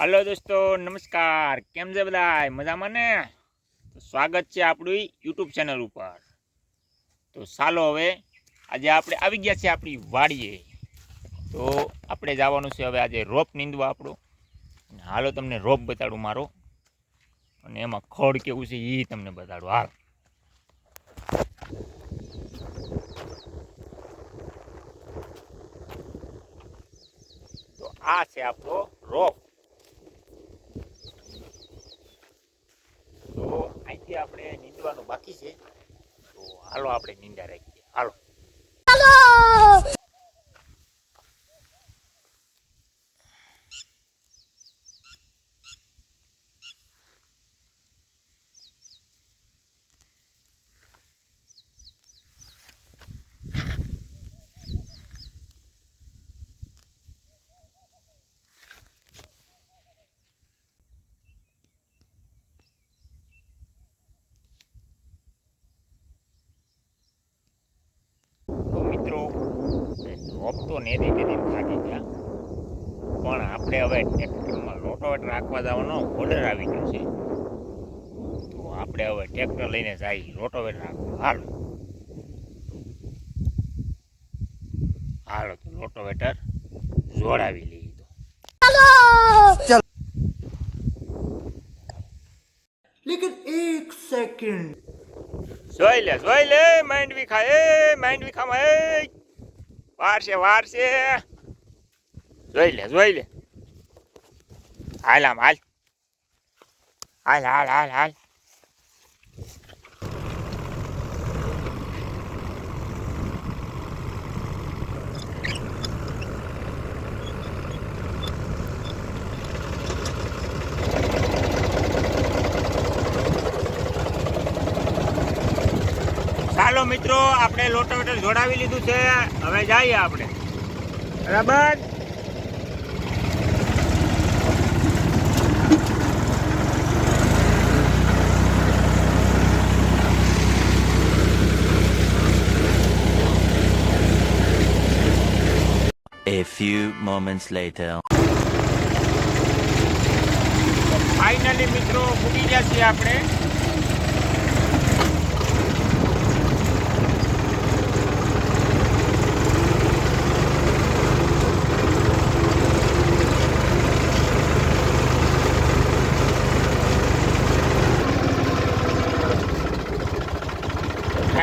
હાલો દોસ્તો, નમસ્કાર. કેમ છે બધા મજામાં ને? તો સ્વાગત છે આપણું યુટ્યુબ ચેનલ ઉપર. તો ચાલો હવે, આજે આપણે આવી ગયા છે આપણી વાડીએ. તો આપણે જવાનું છે હવે આજે રોપ નીંદવા આપણો. હાલો તમને રોપ બતાડું મારો. અને એમાં ખડ કેવું છે એ તમને બતાડું. હાલ. તો આ છે આપણો રોપ તો આપણે નીંદવાનું બાકી છે તો હાલો આપણે નીંદા રાખીએ હાલો તો મિત્રો રોપતો ને એથી થાકી ગયા. પણ આપણે હવે ટ્રેક્ટરમાં લોટોટ રાખવા જવાનો ઓર્ડર આવી ગયો છે. તો આપણે હવે ટ્રેક્ટર લઈને જાય રોટોવેટ રાખવું. હાલો. હાલો તો રોટોવેટર જોડાવી લઈએ તો લેકિન એક સેકન્ડ જોઈ લે જોઈ લે માઇન્ડ વિખાય માઇન્ડ વિખામાં વાર છે વાર છે જોઈ લે જોઈ લે. હાલ આમ, હાલ. હાલ હાલ હાલ હાલ. ચાલો મિત્રો આપણે લોટોવેટર જોડાવી લીધું છે. હવે જઈએ આપણે. બરાબર? A few moments later. Finally મિત્રો પૂરી ગયા છીએ આપણે.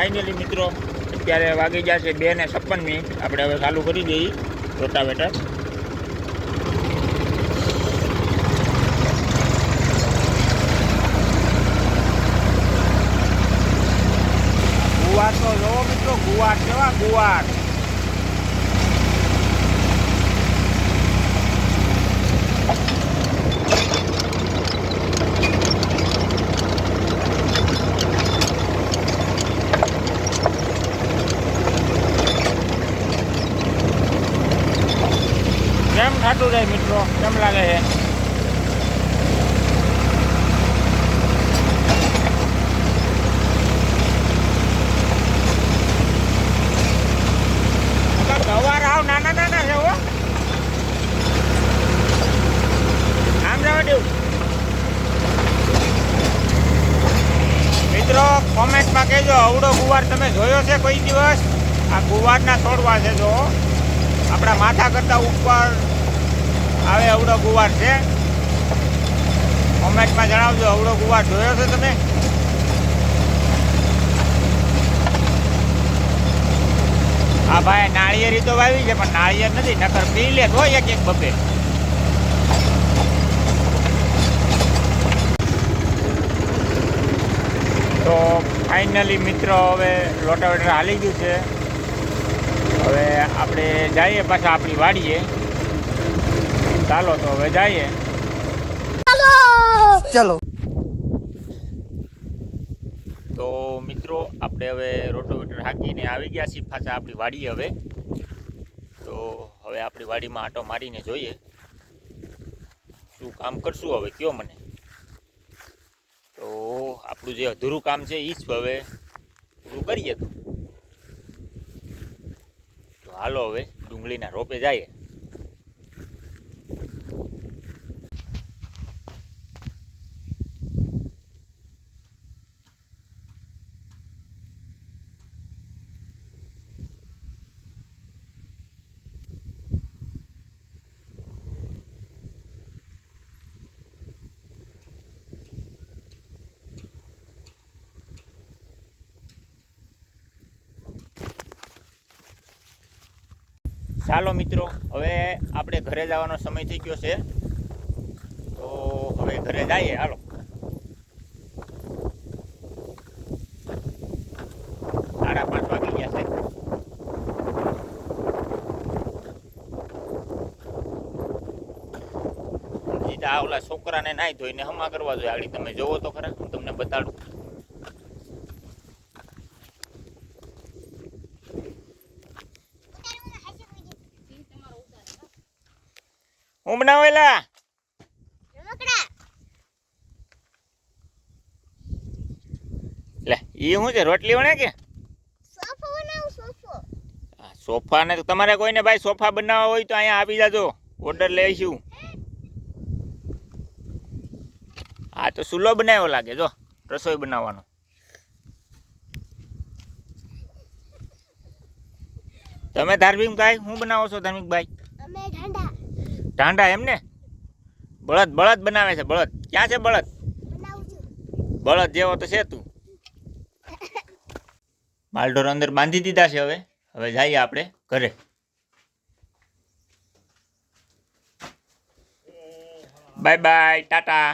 ફાઇનલી મિત્રો, અત્યારે વાગી જશે બે ને છપ્પન મિનિટ આપણે હવે ચાલુ કરી દઈએ રોટાવેટર. ગુવાર તો જોવો મિત્રો, ગુવાર, કેવા ગુવાર? થતું જાય મિત્રો, કેમ લાગે છે? ગવાર આવ, નાના નાના છે હો. આમ જવા દેવું મિત્રો, કોમેન્ટમાં કહેજો અવડો ગુવાર તમે જોયો છે કોઈ દિવસ? આ ગુવારના છોડવા છે જો. આપણા માથા કરતા ઉપર આવે અવડો ગુવાર છે. કોમેન્ટમાં જણાવજો અવડો ગુવાર જોયો છે તમે? હા ભાઈ, નાળિયેરી તો વાવી છે, પણ નાળિયેર નથી, નકર પી લે તો એક એક બબે તો ફાઇનલી મિત્રો, હવે લોટાવેટર હાલી ગયું છે. હવે આપણે જઈએ પાછા આપણી વાડીએ. ચાલો તો હવે જઈએ. ચાલો! તો મિત્રો આપણે હવે રોટોવેટર હાકીને આવી ગયા છીએ પાછા આપણી વાડી હવે. તો હવે આપણી વાડીમાં આટો મારીને જોઈએ. શું કામ કરશું હવે કયો મને? તો આપણું જે અધૂરું કામ છે એ જ હવે પૂરું કરીએ તો. તો હાલો હવે ડુંગળીના રોપે જઈએ. ચાલો મિત્રો, હવે આપણે ઘરે જવાનો સમય થઈ ગયો છે. તો હવે ઘરે જઈએ, હાલો. સાડા પાંચ વાગી ગયા છે. ઓલા છોકરાને નાઈ ધોઈને હમા કરવા જોઈએ. આગળ તમે જોવો તો ખરા, હું તમને બતાડું. હું બનાવેલા? લે એ શું છે રોટલી વણે કે? સોફા ને તો તમારે કોઈને ભાઈ સોફા બનાવવા હોય તો અહીંયા આવી જાજો. ઓર્ડર લઈશું. હા તો સુલો બનાવ્યો લાગે જો રસોઈ બનાવવાનો. તમે ધાર્મિક ભાઈ હું બનાવો છો ધાર્મિક ભાઈ? ટાંડા એમ ને બળદ બળદ બનાવે છે બળદ. ક્યાં છે બળદ? બળદ જેવો તો છે તું. માલઢોર અંદર બાંધી દીધા છે હવે. હવે જઈએ આપણે ઘરે. Bye bye tata.